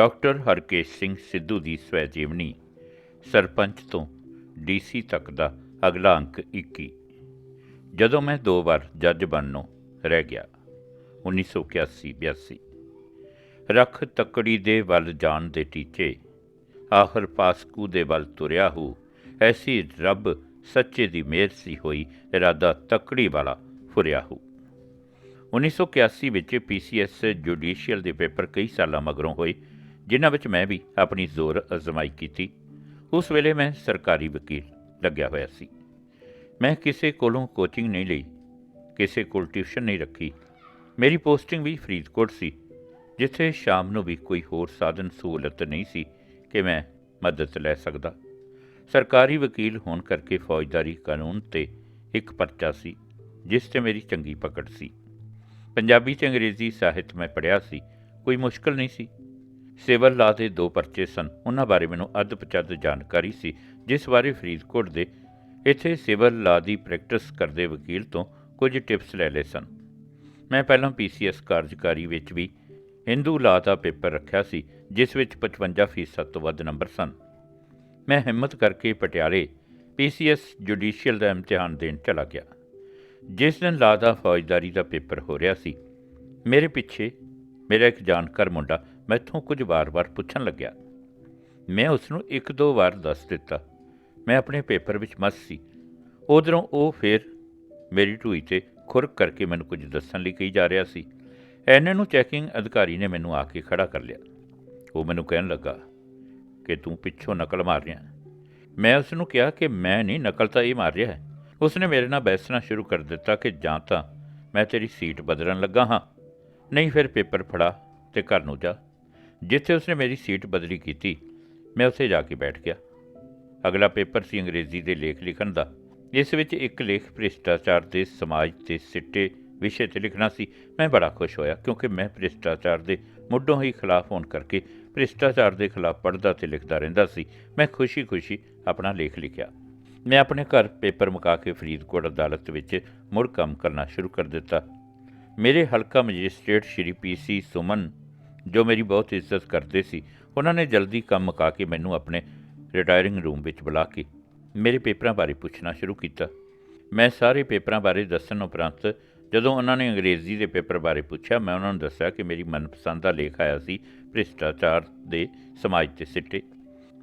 Doctor Harkesh Singh Sidhu ਦੀ ਸਵੈ ਜੀਵਨੀ ਸਰਪੰਚ ਤੋਂ ਡੀਸੀ ਤੱਕ ਦਾ ਅਗਲਾ ਅੰਕ 21 ਜਦੋਂ ਮੈਂ ਦੋ ਵਾਰ ਜੱਜ ਬਣਨੋਂ ਰਹਿ ਗਿਆ 1981 82 ਰੱਖ ਤੱਕੜੀ ਦੇ ਵੱਲ ਜਾਣ ਦੇ ਟੀਚੇ, ਆਖਰ ਪਾਸਕੂ ਦੇ ਵੱਲ ਤੁਰਿਆ ਹੋ, ਐਸੀ ਰੱਬ ਸੱਚੇ ਦੀ ਮਿਹਰ ਸੀ ਹੋਈ ਇਰਾਦਾ ਤੱਕੜੀ ਵਾਲਾ ਫੁਰਿਆ ਹੂ। 1981 ਵਿੱਚ ਪੀਸੀਐਸ ਜੁਡੀਸ਼ੀਅਲ ਦੇ ਪੇਪਰ ਕਈ ਸਾਲਾਂ ਮਗਰੋਂ ਹੋਏ ਜਿਨ੍ਹਾਂ ਵਿੱਚ ਮੈਂ ਵੀ ਆਪਣੀ ਜ਼ੋਰ ਅਜ਼ਮਾਈ ਕੀਤੀ, ਉਸ ਵੇਲੇ ਮੈਂ ਸਰਕਾਰੀ ਵਕੀਲ ਲੱਗਿਆ ਹੋਇਆ ਸੀ। ਮੈਂ ਕਿਸੇ ਕੋਲੋਂ ਕੋਚਿੰਗ ਨਹੀਂ ਲਈ, ਕਿਸੇ ਕੋਲ ਟਿਊਸ਼ਨ ਨਹੀਂ ਰੱਖੀ। ਮੇਰੀ ਪੋਸਟਿੰਗ ਵੀ ਫਰੀਦਕੋਟ ਸੀ, ਜਿੱਥੇ ਸ਼ਾਮ ਨੂੰ ਵੀ ਕੋਈ ਹੋਰ ਸਾਧਨ ਸਹੂਲਤ ਨਹੀਂ ਸੀ ਕਿ ਮੈਂ ਮਦਦ ਲੈ ਸਕਦਾ। ਸਰਕਾਰੀ ਵਕੀਲ ਹੋਣ ਕਰਕੇ ਫੌਜਦਾਰੀ ਕਾਨੂੰਨ ਤੇ ਇੱਕ ਪਰਚਾ ਸੀ, ਜਿਸ ਤੇ ਮੇਰੀ ਚੰਗੀ ਪਕੜ ਸੀ। ਪੰਜਾਬੀ ਤੇ ਅੰਗਰੇਜ਼ੀ ਸਾਹਿਤ ਮੈਂ ਪੜ੍ਹਿਆ ਸੀ, ਕੋਈ ਮੁਸ਼ਕਲ ਨਹੀਂ ਸੀ। ਸਿਵਲ ਲਾ ਦੇ ਦੋ ਪਰਚੇ ਸਨ। ਉਹਨਾਂ ਬਾਰੇ ਮੈਨੂੰ ਅੱਧ ਪਚੱਧ ਜਾਣਕਾਰੀ ਸੀ, ਜਿਸ ਬਾਰੇ ਫਰੀਦਕੋਟ ਦੇ ਇੱਥੇ ਸਿਵਲ ਲਾ ਦੀ ਪ੍ਰੈਕਟਿਸ ਕਰਦੇ ਵਕੀਲ ਤੋਂ ਕੁਝ ਟਿਪਸ ਲੈ ਲਏ ਸਨ। ਮੈਂ ਪਹਿਲਾਂ ਪੀਸੀਐਸ ਕਾਰਜਕਾਰੀ ਵਿੱਚ ਵੀ ਹਿੰਦੂ ਲਾ ਦਾ ਪੇਪਰ ਰੱਖਿਆ ਸੀ, ਜਿਸ ਵਿੱਚ 55% ਤੋਂ ਵੱਧ ਨੰਬਰ ਸਨ। ਮੈਂ ਹਿੰਮਤ ਕਰਕੇ ਪਟਿਆਲੇ ਪੀਸੀਐਸ ਜੁਡੀਸ਼ੀਅਲ ਦਾ ਇਮਤਿਹਾਨ ਦੇਣ ਚਲਾ ਗਿਆ। ਜਿਸ ਦਿਨ ਲਾ ਦਾ ਫੌਜਦਾਰੀ ਦਾ ਪੇਪਰ ਹੋ ਰਿਹਾ ਸੀ, ਮੇਰੇ ਪਿੱਛੇ ਮੇਰਾ ਇੱਕ ਜਾਣਕਾਰ ਮੁੰਡਾ ਮੈਥੋਂ ਕੁਝ ਵਾਰ-ਵਾਰ ਪੁੱਛਣ ਲੱਗਿਆ। ਮੈਂ ਉਸ ਨੂੰ ਇੱਕ ਦੋ ਵਾਰ ਦੱਸ ਦਿੱਤਾ। ਮੈਂ ਆਪਣੇ ਪੇਪਰ ਵਿੱਚ ਮਸ ਸੀ। ਉਧਰੋਂ ਉਹ ਫੇਰ ਮੇਰੀ ਢੂਈ ਤੇ ਖੁਰਕ ਕਰਕੇ ਮੈਨੂੰ ਕੁਝ ਦੱਸਣ ਲਈ ਕਹੀ ਜਾ ਰਿਹਾ ਸੀ। ਐਨੇ ਨੂੰ ਚੈਕਿੰਗ ਅਧਿਕਾਰੀ ਨੇ ਮੈਨੂੰ ਆ ਕੇ ਖੜਾ ਕਰ ਲਿਆ। ਉਹ ਮੈਨੂੰ ਕਹਿਣ ਲੱਗਾ ਕਿ ਤੂੰ ਪਿੱਛੋਂ ਨਕਲ ਮਾਰ ਰਿਹਾ। ਮੈਂ ਉਸ ਨੂੰ ਕਿਹਾ ਕਿ ਮੈਂ ਨਹੀਂ, ਨਕਲ ਤਾਂ ਇਹ ਮਾਰ ਰਿਹਾ ਹੈ। ਉਸ ਨੇ ਮੇਰੇ ਨਾਲ ਬਹਿਸਣਾ ਸ਼ੁਰੂ ਕਰ ਦਿੱਤਾ ਕਿ ਜਾਂ ਤਾਂ ਮੈਂ ਤੇਰੀ ਸੀਟ ਬਦਲਣ ਲੱਗਾ ਹਾਂ। ਨਹੀਂ, ਫਿਰ ਪੇਪਰ ਫੜਾ ਤੇ ਘਰ ਨੂੰ ਜਾ। ਜਿੱਥੇ ਉਸਨੇ ਮੇਰੀ ਸੀਟ ਬਦਲੀ ਕੀਤੀ, ਮੈਂ ਉੱਥੇ ਜਾ ਕੇ ਬੈਠ ਗਿਆ। ਅਗਲਾ ਪੇਪਰ ਸੀ ਅੰਗਰੇਜ਼ੀ ਦੇ ਲੇਖ ਲਿਖਣ ਦਾ। ਇਸ ਵਿੱਚ ਇੱਕ ਲੇਖ ਭ੍ਰਿਸ਼ਟਾਚਾਰ ਦੇ ਸਮਾਜ ਤੇ ਸਿੱਟੇ ਵਿਸ਼ੇ ਤੇ ਲਿਖਣਾ ਸੀ। ਮੈਂ ਬੜਾ ਖੁਸ਼ ਹੋਇਆ ਕਿਉਂਕਿ ਮੈਂ ਭ੍ਰਿਸ਼ਟਾਚਾਰ ਦੇ ਮੁੱਢੋਂ ਹੀ ਖਿਲਾਫ ਹੋਣ ਕਰਕੇ ਭ੍ਰਿਸ਼ਟਾਚਾਰ ਦੇ ਖਿਲਾਫ ਪੜ੍ਹਦਾ ਤੇ ਲਿਖਦਾ ਰਹਿੰਦਾ ਸੀ। ਮੈਂ ਖੁਸ਼ੀ-ਖੁਸ਼ੀ ਆਪਣਾ ਲੇਖ ਲਿਖਿਆ। ਮੈਂ ਆਪਣੇ ਘਰ ਪੇਪਰ ਮੁਕਾ ਕੇ ਫਰੀਦਕੋਟ ਅਦਾਲਤ ਵਿੱਚ ਮੁੜ ਕੰਮ ਕਰਨਾ ਸ਼ੁਰੂ ਕਰ ਦਿੱਤਾ। ਮੇਰੇ ਹਲਕਾ ਮੈਜਿਸਟ੍ਰੇਟ ਸ਼੍ਰੀ ਪੀਸੀ ਸੁਮਨ ਜੋ ਮੇਰੀ ਬਹੁਤ ਇੱਜ਼ਤ ਕਰਦੇ ਸੀ, ਉਹਨਾਂ ਨੇ ਜਲਦੀ ਕੰਮ ਮੁਕਾ ਕੇ ਮੈਨੂੰ ਆਪਣੇ ਰਿਟਾਇਰਿੰਗ ਰੂਮ ਵਿੱਚ ਬੁਲਾ ਕੇ ਮੇਰੇ ਪੇਪਰਾਂ ਬਾਰੇ ਪੁੱਛਣਾ ਸ਼ੁਰੂ ਕੀਤਾ। ਮੈਂ ਸਾਰੇ ਪੇਪਰਾਂ ਬਾਰੇ ਦੱਸਣ ਉਪਰੰਤ ਜਦੋਂ ਉਹਨਾਂ ਨੇ ਅੰਗਰੇਜ਼ੀ ਦੇ ਪੇਪਰ ਬਾਰੇ ਪੁੱਛਿਆ, ਮੈਂ ਉਹਨਾਂ ਨੂੰ ਦੱਸਿਆ ਕਿ ਮੇਰੀ ਮਨਪਸੰਦ ਦਾ ਲੇਖ ਆਇਆ ਸੀ ਭ੍ਰਿਸ਼ਟਾਚਾਰ ਦੇ ਸਮਾਜ ਤੇ ਸਿੱਟੇ।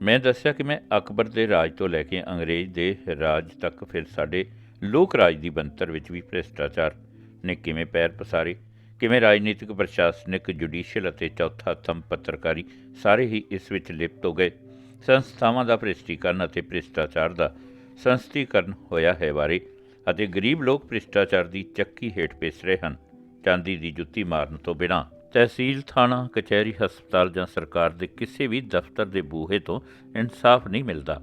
ਮੈਂ ਦੱਸਿਆ ਕਿ ਮੈਂ ਅਕਬਰ ਦੇ ਰਾਜ ਤੋਂ ਲੈ ਕੇ ਅੰਗਰੇਜ਼ ਦੇ ਰਾਜ ਤੱਕ, ਫਿਰ ਸਾਡੇ ਲੋਕ ਰਾਜ ਦੀ ਬੰਤਰ ਵਿੱਚ ਵੀ ਭ੍ਰਿਸ਼ਟਾਚਾਰ ਨੇ ਕਿਵੇਂ ਪੈਰ ਪਸਾਰੇ। ਕਿਵੇਂ ਰਾਜਨੀਤਿਕ, ਪ੍ਰਸ਼ਾਸਨਿਕ, ਜੁਡੀਸ਼ੀਅਲ ਅਤੇ ਚੌਥਾ ਥੰਮ ਪੱਤਰਕਾਰੀ ਸਾਰੇ ਹੀ ਇਸ ਵਿੱਚ ਲਿਪਤ ਹੋ ਗਏ। ਸੰਸਥਾਵਾਂ ਦਾ ਭ੍ਰਿਸ਼ਟੀਕਰਨ ਅਤੇ ਭ੍ਰਿਸ਼ਟਾਚਾਰ ਦਾ ਸੰਸਥੀਕਰਨ ਹੋਇਆ ਹੈ ਬਾਰੇ ਅਤੇ ਗਰੀਬ ਲੋਕ ਭ੍ਰਿਸ਼ਟਾਚਾਰ ਦੀ ਚੱਕੀ ਹੇਠ ਪਿਸ ਰਹੇ ਹਨ, ਚਾਂਦੀ ਦੀ ਜੁੱਤੀ ਮਾਰਨ ਤੋਂ ਬਿਨਾਂ। ਤਹਿਸੀਲ, ਥਾਣਾ, ਕਚਹਿਰੀ, ਹਸਪਤਾਲ ਜਾਂ ਸਰਕਾਰ ਦੇ ਕਿਸੇ ਵੀ ਦਫ਼ਤਰ ਦੇ ਬੂਹੇ ਤੋਂ ਇਨਸਾਫ ਨਹੀਂ ਮਿਲਦਾ।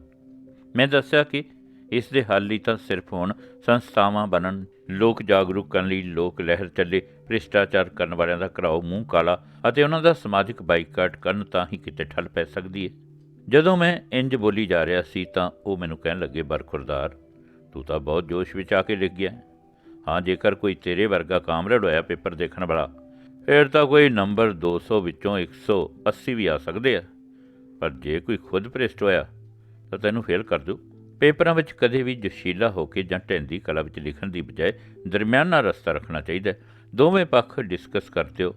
ਮੈਂ ਦੱਸਿਆ ਕਿ ਇਸ ਦੇ ਹੱਲ ਲਈ ਤਾਂ ਸਿਰਫ ਹੁਣ ਸੰਸਥਾਵਾਂ ਬਣਨ ਲੋਕ ਜਾਗਰੂਕ ਕਰਨ ਲਈ ਲੋਕ ਲਹਿਰ ਚੱਲੇ, ਭ੍ਰਿਸ਼ਟਾਚਾਰ ਕਰਨ ਵਾਲਿਆਂ ਦਾ ਘਰਾਓ ਮੂੰਹ ਕਾਲਾ ਅਤੇ ਉਹਨਾਂ ਦਾ ਸਮਾਜਿਕ ਬਾਈਕਾਟ ਕਰਨ ਤਾਂ ਹੀ ਕਿਤੇ ਠੱਲ ਪੈ ਸਕਦੀ ਹੈ ਜਦੋਂ ਮੈਂ ਇੰਜ ਬੋਲੀ ਜਾ ਰਿਹਾ ਸੀ ਤਾਂ ਉਹ ਮੈਨੂੰ ਕਹਿਣ ਲੱਗੇ ਬਰਖੁਰਦਾਰ ਤੂੰ ਤਾਂ ਬਹੁਤ ਜੋਸ਼ ਵਿੱਚ ਆ ਕੇ ਲਿਖ ਗਿਆ ਹਾਂ, ਜੇਕਰ ਕੋਈ ਤੇਰੇ ਵਰਗਾ ਕਾਮਰੇਡ ਹੋਇਆ ਪੇਪਰ ਦੇਖਣ ਵਾਲਾ, ਫਿਰ ਤਾਂ ਕੋਈ ਨੰਬਰ 200 ਵਿੱਚੋਂ 180 ਵੀ ਆ ਸਕਦੇ ਆ। ਪਰ ਜੇ ਕੋਈ ਖੁਦ ਭ੍ਰਿਸ਼ਟ ਹੋਇਆ, ਤਾਂ ਤੈਨੂੰ ਫੇਲ ਕਰ ਦੂ ਪੇਪਰਾਂ ਵਿੱਚ ਕਦੇ ਵੀ ਜਸ਼ੀਲਾ ਹੋ ਕੇ ਜਾਂ ਢੈਂਦੀ ਕਲਾ ਵਿੱਚ ਲਿਖਣ ਦੀ ਬਜਾਏ ਦਰਮਿਆਨਾ ਰਸਤਾ ਰੱਖਣਾ ਚਾਹੀਦਾ ਦੋਵੇਂ ਪੱਖ ਡਿਸਕਸ ਕਰ ਦਿਓ।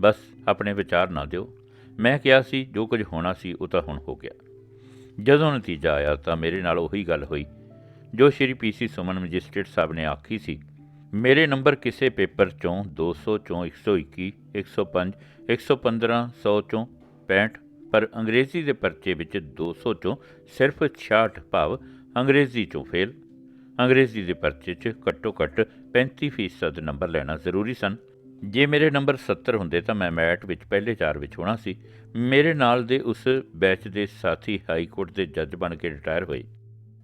ਬਸ ਆਪਣੇ ਵਿਚਾਰ ਨਾ ਦਿਓ। ਮੈਂ ਕਿਹਾ ਸੀ, ਜੋ ਕੁਝ ਹੋਣਾ ਸੀ, ਉਹ ਤਾਂ ਹੁਣ ਹੋ ਗਿਆ। ਜਦੋਂ ਨਤੀਜਾ ਆਇਆ ਤਾਂ ਮੇਰੇ ਨਾਲ ਉਹੀ ਗੱਲ ਹੋਈ, ਜੋ ਸ਼੍ਰੀ ਪੀਸੀ ਸੁਮਨ ਮੈਜਿਸਟ੍ਰੇਟ ਸਾਹਿਬ ਨੇ ਆਖੀ ਸੀ, ਮੇਰੇ ਨੰਬਰ ਕਿਸੇ ਪੇਪਰ ਚੋਂ 200 ਚੋਂ 121 105 115 100 ਚੋਂ 65 ਪਰ ਅੰਗਰੇਜ਼ੀ ਦੇ ਪਰਚੇ ਵਿੱਚ 200 ਚੋਂ ਸਿਰਫ 66 ਭਾਵ ਅੰਗਰੇਜ਼ੀ ਚੋਂ ਫੇਲ। ਅੰਗਰੇਜ਼ੀ ਦੇ ਪਰਚੇ 'ਚ ਘੱਟੋ ਘੱਟ 35% ਨੰਬਰ ਲੈਣਾ ਜ਼ਰੂਰੀ ਸਨ। ਜੇ ਮੇਰੇ ਨੰਬਰ 70 ਹੁੰਦੇ ਤਾਂ ਮੈਂ ਮੈਟ ਵਿੱਚ ਪਹਿਲੇ ਚਾਰ ਵਿੱਚ ਹੋਣਾ ਸੀ। ਮੇਰੇ ਨਾਲ ਦੇ ਉਸ ਬੈਚ ਦੇ ਸਾਥੀ ਹਾਈ ਕੋਰਟ ਦੇ ਜੱਜ ਬਣ ਕੇ ਰਿਟਾਇਰ ਹੋਏ।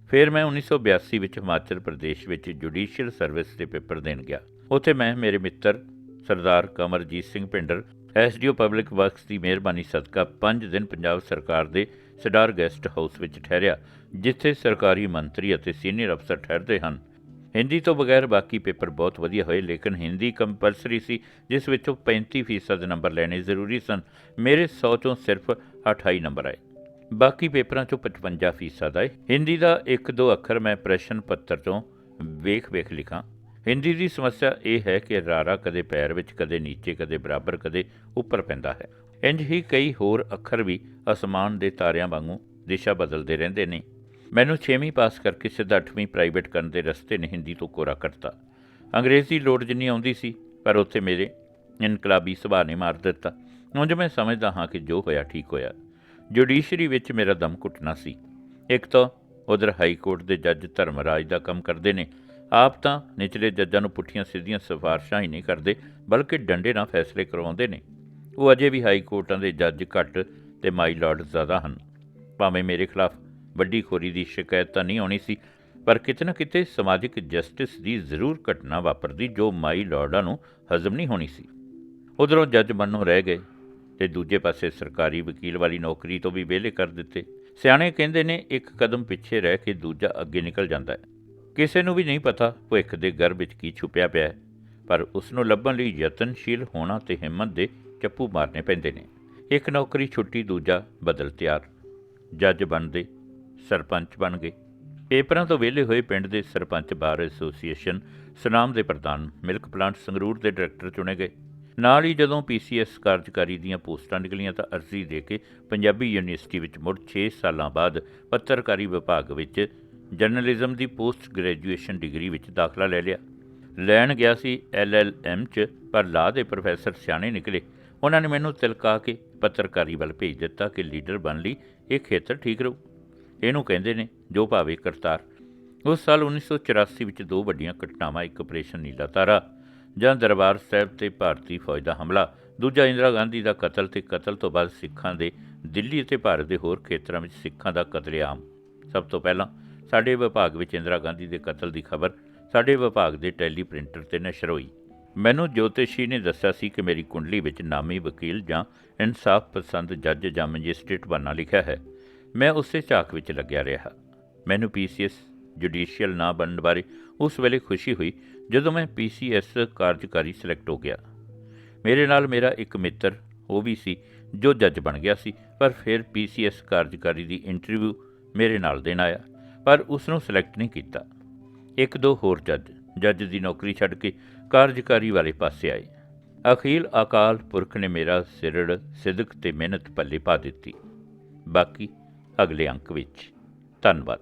ਫਿਰ ਮੈਂ 1982 ਵਿੱਚ ਹਿਮਾਚਲ ਪ੍ਰਦੇਸ਼ ਵਿੱਚ ਜੁਡੀਸ਼ੀਅਲ ਸਰਵਿਸ ਦੇ ਪੇਪਰ ਦੇਣ ਗਿਆ। ਉੱਥੇ ਮੈਂ ਮੇਰੇ ਮਿੱਤਰ Sardar Kamarjit Singh Pinder SDO public works ਦੀ ਮਿਹਰਬਾਨੀ ਸਦਕਾ 5 ਦਿਨ ਪੰਜਾਬ ਸਰਕਾਰ ਦੇ ਸਡਾਰ ਗੈਸਟ ਹਾਊਸ ਵਿੱਚ ਠਹਿਰਿਆ, ਜਿੱਥੇ ਸਰਕਾਰੀ ਮੰਤਰੀ ਅਤੇ ਸੀਨੀਅਰ ਅਫਸਰ ਠਹਿਰਦੇ ਹਨ। ਹਿੰਦੀ ਤੋਂ ਬਗੈਰ ਬਾਕੀ ਪੇਪਰ ਬਹੁਤ ਵਧੀਆ ਹੋਏ, ਲੇਕਿਨ ਹਿੰਦੀ ਕੰਪਲਸਰੀ ਸੀ, ਜਿਸ ਵਿੱਚੋਂ 35% ਨੰਬਰ ਲੈਣੇ ਜ਼ਰੂਰੀ ਸਨ। ਮੇਰੇ 100 ਚੋਂ ਸਿਰਫ 28 ਨੰਬਰ ਆਏ। ਬਾਕੀ ਪੇਪਰਾਂ ਚੋਂ 55% ਆਏ। ਹਿੰਦੀ ਦਾ ਇੱਕ ਦੋ ਅੱਖਰ ਮੈਂ ਪ੍ਰਸ਼ਨ ਪੱਤਰ ਤੋਂ ਵੇਖ-ਵੇਖ ਲਿਖਾਂ। ਹਿੰਦੀ ਦੀ ਸਮੱਸਿਆ ਇਹ ਹੈ ਕਿ ਰਾਰਾ ਕਦੇ ਪੈਰ ਵਿੱਚ, ਕਦੇ ਨੀਚੇ, ਕਦੇ ਬਰਾਬਰ, ਕਦੇ ਉੱਪਰ ਪੈਂਦਾ ਹੈ। ਇੰਜ ਹੀ ਕਈ ਹੋਰ ਅੱਖਰ ਵੀ ਅਸਮਾਨ ਦੇ ਤਾਰਿਆਂ ਵਾਂਗੂ ਦਿਸ਼ਾ ਬਦਲਦੇ ਰਹਿੰਦੇ ਨੇ। ਮੈਨੂੰ 6ਵੀਂ ਪਾਸ ਕਰਕੇ ਸਿੱਧਾ 8ਵੀਂ ਪ੍ਰਾਈਵੇਟ ਕਰਨ ਦੇ ਰਸਤੇ ਨੇ ਹਿੰਦੀ ਤੋਂ ਕੋਰਾ ਕਰਤਾ ਅੰਗਰੇਜ਼ੀ ਲੋੜ ਜਿੰਨੀ ਆਉਂਦੀ ਸੀ, ਪਰ ਉੱਥੇ ਮੇਰੇ ਇਨਕਲਾਬੀ ਸੁਭਾਅ ਨੇ ਮਾਰ ਦਿੱਤਾ। ਉਂਝ ਮੈਂ ਸਮਝਦਾ ਹਾਂ ਕਿ ਜੋ ਹੋਇਆ ਠੀਕ ਹੋਇਆ। ਜੁਡੀਸ਼ਰੀ ਵਿੱਚ ਮੇਰਾ ਦਮ ਘੁੱਟਣਾ ਸੀ। ਇੱਕ ਤਾਂ ਉਧਰ ਹਾਈ ਕੋਰਟ ਦੇ ਜੱਜ ਧਰਮਰਾਜ ਦਾ ਕੰਮ ਕਰਦੇ ਨੇ। ਆਪ ਤਾਂ ਨਿਚਲੇ ਜੱਜਾਂ ਨੂੰ ਪੁੱਠੀਆਂ ਸਿੱਧੀਆਂ ਸਿਫਾਰਸ਼ਾਂ ਹੀ ਨਹੀਂ ਕਰਦੇ, ਬਲਕਿ ਡੰਡੇ ਨਾਲ ਫੈਸਲੇ ਕਰਵਾਉਂਦੇ ਨੇ। ਉਹ ਅਜੇ ਵੀ ਹਾਈ ਕੋਰਟਾਂ ਦੇ ਜੱਜ ਘੱਟ ਤੇ ਮਾਈ ਲਾਰਡ ਜ਼ਿਆਦਾ ਹਨ। ਭਾਵੇਂ ਮੇਰੇ ਖਿਲਾਫ ਵੱਡੀ ਖੋਰੀ ਦੀ ਸ਼ਿਕਾਇਤ ਤਾਂ ਨਹੀਂ ਆਉਣੀ ਸੀ, ਪਰ ਕਿਤੇ ਨਾ ਕਿਤੇ ਸਮਾਜਿਕ ਜਸਟਿਸ ਦੀ ਜ਼ਰੂਰ ਘਟਨਾ ਵਾਪਰਦੀ ਜੋ ਮਾਈ ਲਾਰਡਾਂ ਨੂੰ ਹਜ਼ਮ ਨਹੀਂ ਹੋਣੀ ਸੀ। ਉਧਰੋਂ ਜੱਜ ਮੰਨੋ ਰਹਿ ਗਏ ਤੇ ਦੂਜੇ ਪਾਸੇ ਸਰਕਾਰੀ ਵਕੀਲ ਵਾਲੀ ਨੌਕਰੀ ਤੋਂ ਵੀ ਵਿਹਲੇ ਕਰ ਦਿੱਤੇ। ਸਿਆਣੇ ਕਹਿੰਦੇ ਨੇ, ਇੱਕ ਕਦਮ ਪਿੱਛੇ ਰਹਿ ਕੇ ਦੂਜਾ ਅੱਗੇ ਨਿਕਲ ਜਾਂਦਾ ਹੈ। ਕਿਸੇ ਨੂੰ ਵੀ ਨਹੀਂ ਪਤਾ ਭਵਿੱਖ ਦੇ ਗਰਭ ਵਿੱਚ ਕੀ ਛੁਪਿਆ ਪਿਆ ਹੈ, ਪਰ ਉਸ ਨੂੰ ਲੱਭਣ ਲਈ ਯਤਨਸ਼ੀਲ ਹੋਣਾ ਤੇ ਹਿੰਮਤ ਦੇ ਚੱਪੂ ਮਾਰਨੇ ਪੈਂਦੇ ਨੇ। ਇੱਕ ਨੌਕਰੀ ਛੁੱਟੀ, ਦੂਜਾ ਬਦਲ ਤਿਆਰ। ਜੱਜ ਬਣਦੇ, ਸਰਪੰਚ ਬਣ ਗਏ। ਪੇਪਰਾਂ ਤੋਂ ਵਿਹਲੇ ਹੋਏ ਪਿੰਡ ਦੇ ਸਰਪੰਚ ਬਾਰ ਐਸੋਸੀਏਸ਼ਨ ਸੁਨਾਮ ਦੇ ਪ੍ਰਧਾਨ ਮਿਲਕ ਪਲਾਂਟ ਸੰਗਰੂਰ ਦੇ ਡਾਇਰੈਕਟਰ ਚੁਣੇ ਗਏ। ਨਾਲ ਹੀ ਜਦੋਂ ਪੀਸੀਐਸ ਕਾਰਜਕਾਰੀ ਦੀਆਂ ਪੋਸਟਾਂ ਨਿਕਲੀਆਂ ਤਾਂ ਅਰਜ਼ੀ ਦੇ ਕੇ ਪੰਜਾਬੀ ਯੂਨੀਵਰਸਿਟੀ ਵਿੱਚ ਮੁੜ 6 ਸਾਲਾਂ ਬਾਅਦ ਪੱਤਰਕਾਰੀ ਵਿਭਾਗ ਵਿੱਚ ਜਰਨਲਿਜ਼ਮ ਦੀ ਪੋਸਟ ਗ੍ਰੈਜੂਏਸ਼ਨ ਡਿਗਰੀ ਵਿੱਚ ਦਾਖਲਾ ਲੈ ਲਿਆ। ਲੈਣ ਗਿਆ ਸੀ ਐਲਐਲਐਮ ਚ, ਪਰ ਲਾਅ ਦੇ ਪ੍ਰੋਫੈਸਰ ਸਿਆਣੇ ਨਿਕਲੇ। ਉਹਨਾਂ ਨੇ ਮੈਨੂੰ ਤਿਲਕਾ ਕੇ ਪੱਤਰਕਾਰੀ ਵੱਲ ਭੇਜ ਦਿੱਤਾ ਕਿ ਲੀਡਰ ਬਣ ਲਈ ਇਹ ਖੇਤਰ ਠੀਕ ਰਹੂ। ਇਹਨੂੰ ਕਹਿੰਦੇ ਨੇ, ਜੋ ਭਾਵੇਂ ਕਰਤਾਰ। ਉਸ ਸਾਲ 1984 ਵਿੱਚ ਦੋ ਵੱਡੀਆਂ ਘਟਨਾਵਾਂ, ਇੱਕ ਆਪਰੇਸ਼ਨ ਨੀਲਾ ਤਾਰਾ ਜਾਂ ਦਰਬਾਰ ਸਾਹਿਬ ਤੇ ਭਾਰਤੀ ਫੌਜ ਦਾ ਹਮਲਾ, ਦੂਜਾ ਇੰਦਰਾ ਗਾਂਧੀ ਦਾ ਕਤਲ ਤੇ ਕਤਲ ਤੋਂ ਬਾਅਦ ਸਿੱਖਾਂ ਦੇ ਦਿੱਲੀ ਅਤੇ ਭਾਰਤ ਦੇ ਹੋਰ ਖੇਤਰਾਂ ਵਿੱਚ ਸਿੱਖਾਂ ਦਾ ਕਤਲੇਆਮ। ਸਭ ਤੋਂ ਪਹਿਲਾਂ ਸਾਡੇ ਵਿਭਾਗ ਵਿੱਚ ਇੰਦਰਾ ਗਾਂਧੀ ਦੇ ਕਤਲ ਦੀ ਖਬਰ ਸਾਡੇ ਵਿਭਾਗ ਦੇ ਟੈਲੀ ਪ੍ਰਿੰਟਰ ਤੇ ਨਸ਼ਰ ਹੋਈ। ਮੈਨੂੰ ਜੋਤਿਸ਼ੀ ਨੇ ਦੱਸਿਆ ਸੀ ਕਿ ਮੇਰੀ ਕੁੰਡਲੀ ਵਿੱਚ ਨਾਮੀ ਵਕੀਲ ਜਾਂ ਇਨਸਾਫ ਪਸੰਦ ਜੱਜ ਜਾਂ ਮੈਜਿਸਟ੍ਰੇਟ ਬਣਨਾ ਲਿਖਿਆ ਹੈ। ਮੈਂ ਉਸੇ ਝਾਕ ਵਿੱਚ ਲੱਗਿਆ ਰਿਹਾ ਮੈਨੂੰ ਪੀਸੀਐਸ ਜੁਡੀਸ਼ੀਅਲ ਨਾ ਬਣਨ ਬਾਰੇ ਉਸ ਵੇਲੇ ਖੁਸ਼ੀ ਹੋਈ ਜਦੋਂ ਮੈਂ ਪੀਸੀਐਸ ਕਾਰਜਕਾਰੀ ਸਿਲੈਕਟ ਹੋ ਗਿਆ। ਮੇਰੇ ਨਾਲ ਮੇਰਾ ਇੱਕ ਮਿੱਤਰ, ਉਹ ਵੀ ਸੀ, ਜੋ ਜੱਜ ਬਣ ਗਿਆ ਸੀ, ਪਰ ਫਿਰ ਪੀਸੀਐਸ ਕਾਰਜਕਾਰੀ ਦੀ ਇੰਟਰਵਿਊ ਮੇਰੇ ਨਾਲ ਦੇਣ ਆਇਆ, ਪਰ ਉਸ ਨੂੰ ਸਿਲੈਕਟ ਨਹੀਂ ਕੀਤਾ। ਇੱਕ ਦੋ ਹੋਰ ਜੱਜ ਜੱਜ ਦੀ ਨੌਕਰੀ ਛੱਡ ਕੇ ਕਾਰਜਕਾਰੀ ਵਾਲੇ ਪਾਸੇ ਆਏ। ਅਖੀਲ ਅਕਾਲ ਪੁਰਖ ਨੇ ਮੇਰਾ ਸਿਰੜ ਸਿਦਕ ਤੇ ਮਿਹਨਤ ਪੱਲੇ ਪਾ ਦਿੱਤੀ। ਬਾਕੀ ਅਗਲੇ ਅੰਕ ਵਿੱਚ। ਧੰਨਵਾਦ।